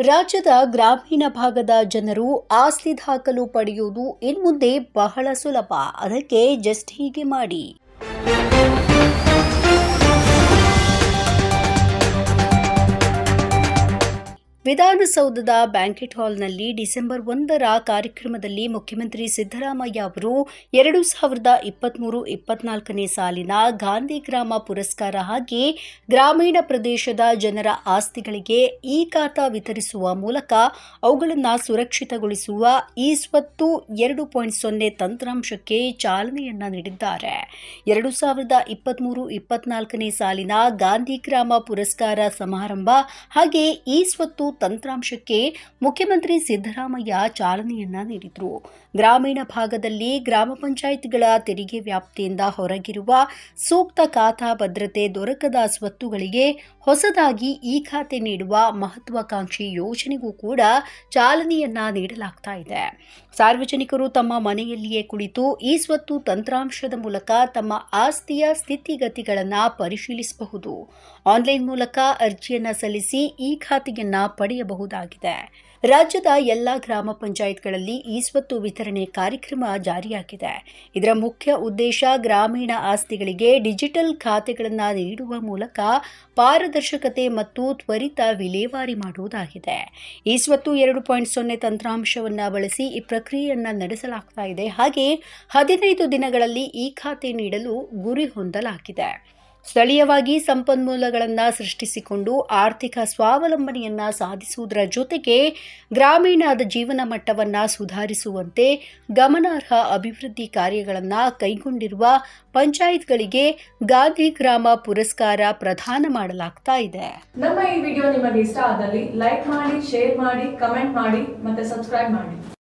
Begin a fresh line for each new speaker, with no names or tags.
ರಾಜ್ಯದ ಗ್ರಾಮೀಣ ಭಾಗದ ಜನರು ಆಸ್ತಿ ದಾಖಲು ಪಡೆಯುವುದು ಇನ್ಮುಂದೆ ಬಹಳ ಸುಲಭ. ಅದಕ್ಕೆ ಜಸ್ಟ್ ಹೀಗೆ ಮಾಡಿ. ವಿಧಾನಸೌಧದ ಬ್ಯಾಂಕೆಟ್ ಹಾಲ್ನಲ್ಲಿ ಡಿಸೆಂಬರ್ ಒಂದರ ಕಾರ್ಯಕ್ರಮದಲ್ಲಿ ಮುಖ್ಯಮಂತ್ರಿ ಸಿದ್ದರಾಮಯ್ಯ ಅವರು ಎರಡು ಸಾವಿರದ ಇಪ್ಪತ್ಮೂರು ಇಪ್ಪತ್ನಾಲ್ಕನೇ ಸಾಲಿನ ಗಾಂಧಿ ಗ್ರಾಮ ಪುರಸ್ಕಾರ ಹಾಗೆ ಗ್ರಾಮೀಣ ಪ್ರದೇಶದ ಜನರ ಆಸ್ತಿಗಳಿಗೆ ಈ ಖಾತಾ ವಿತರಿಸುವ ಮೂಲಕ ಅವುಗಳನ್ನು ಸುರಕ್ಷಿತಗೊಳಿಸುವ ಈ ಸ್ವತ್ತು ಎರಡು ಪಾಯಿಂಟ್ ಸೊನ್ನೆ ತಂತ್ರಾಂಶಕ್ಕೆ ಚಾಲನೆಯನ್ನು ನೀಡಿದ್ದಾರೆ. ಎರಡು ಸಾವಿರದ ಇಪ್ಪತ್ಮೂರು ಇಪ್ಪತ್ನಾಲ್ಕನೇ ಸಾಲಿನ ಗಾಂಧಿ ಗ್ರಾಮ ಪುರಸ್ಕಾರ ಸಮಾರಂಭ ಹಾಗೆ ಈ ಸ್ವತ್ತು ತಂತ್ರಾಂಶಕ್ಕೆ ಮುಖ್ಯಮಂತ್ರಿ ಸಿದ್ದರಾಮಯ್ಯ ಚಾಲನೆಯನ್ನ ನೀಡಿದರು. ಗ್ರಾಮೀಣ ಭಾಗದಲ್ಲಿ ಗ್ರಾಮ ಪಂಚಾಯಿತಿಗಳ ತೆರಿಗೆ ವ್ಯಾಪ್ತಿಯಿಂದ ಹೊರಗಿರುವ ಸೂಕ್ತ ಖಾತಾ ಭದ್ರತೆ ದೊರಕದ ಸ್ವತ್ತುಗಳಿಗೆ ಹೊಸದಾಗಿ ಈ ಖಾತೆ ನೀಡುವ ಮಹತ್ವಾಕಾಂಕ್ಷಿ ಯೋಜನೆಗೂ ಕೂಡ ಚಾಲನೆಯನ್ನ ನೀಡಲಾಗ್ತಾ ಇದೆ. ಸಾರ್ವಜನಿಕರು ತಮ್ಮ ಮನೆಯಲ್ಲಿಯೇ ಕುಳಿತು ಈ ಸ್ವತ್ತು ತಂತ್ರಾಂಶದ ಮೂಲಕ ತಮ್ಮ ಆಸ್ತಿಯ ಸ್ಥಿತಿಗತಿಗಳನ್ನು ಪರಿಶೀಲಿಸಬಹುದು. ಆನ್ಲೈನ್ ಮೂಲಕ ಅರ್ಜಿಯನ್ನು ಸಲ್ಲಿಸಿ ಈ ಖಾತೆಯನ್ನ ಪಡೆಯಬಹುದಾಗಿದೆ. ರಾಜ್ಯದ ಎಲ್ಲ ಗ್ರಾಮ ಪಂಚಾಯತ್ಗಳಲ್ಲಿ ಈ ಸ್ವತ್ತು ವಿತರಣೆ ಕಾರ್ಯಕ್ರಮ ಜಾರಿಯಾಗಿದೆ. ಇದರ ಮುಖ್ಯ ಉದ್ದೇಶ ಗ್ರಾಮೀಣ ಆಸ್ತಿಗಳಿಗೆ ಡಿಜಿಟಲ್ ಖಾತೆಗಳನ್ನು ನೀಡುವ ಮೂಲಕ ಪಾರದರ್ಶಕತೆ ಮತ್ತು ತ್ವರಿತ ವಿಲೇವಾರಿ ಮಾಡುವುದಾಗಿದೆ. ಈ ಸ್ವತ್ತು ಎರಡು ಪಾಯಿಂಟ್ ಸೊನ್ನೆ ತಂತ್ರಾಂಶವನ್ನು ಬಳಸಿ ಈ ಪ್ರಕ್ರಿಯೆಯನ್ನು ನಡೆಸಲಾಗ್ತಾ ಹಾಗೆ ಹದಿನೈದು ದಿನಗಳಲ್ಲಿ ಈ ಖಾತೆ ನೀಡಲು ಗುರಿ ಹೊಂದಲಾಗಿದೆ. ಸ್ಥಳೀಯವಾಗಿ ಸಂಪನ್ಮೂಲಗಳನ್ನು ಸೃಷ್ಟಿಸಿಕೊಂಡು ಆರ್ಥಿಕ ಸ್ವಾವಲಂಬನೆಯನ್ನ ಸಾಧಿಸುವುದರ ಜೊತೆಗೆ ಗ್ರಾಮೀಣದ ಜೀವನ ಮಟ್ಟವನ್ನು ಸುಧಾರಿಸುವಂತೆ ಗಮನಾರ್ಹ ಅಭಿವೃದ್ಧಿ ಕಾರ್ಯಗಳನ್ನು ಕೈಗೊಂಡಿರುವ ಪಂಚಾಯತ್ಗಳಿಗೆ ಗಾಂಧಿ ಗ್ರಾಮ ಪುರಸ್ಕಾರ ಪ್ರದಾನ ಮಾಡಲಾಗ್ತಾ ಇದೆ.
ನಮ್ಮ ಈ ವಿಡಿಯೋ ನಿಮಗೆ ಇಷ್ಟ ಆದಲ್ಲಿ ಲೈಕ್ ಮಾಡಿ, ಶೇರ್ ಮಾಡಿ, ಕಮೆಂಟ್ ಮಾಡಿ ಮತ್ತೆ ಸಬ್ಸ್ಕ್ರೈಬ್ ಮಾಡಿ.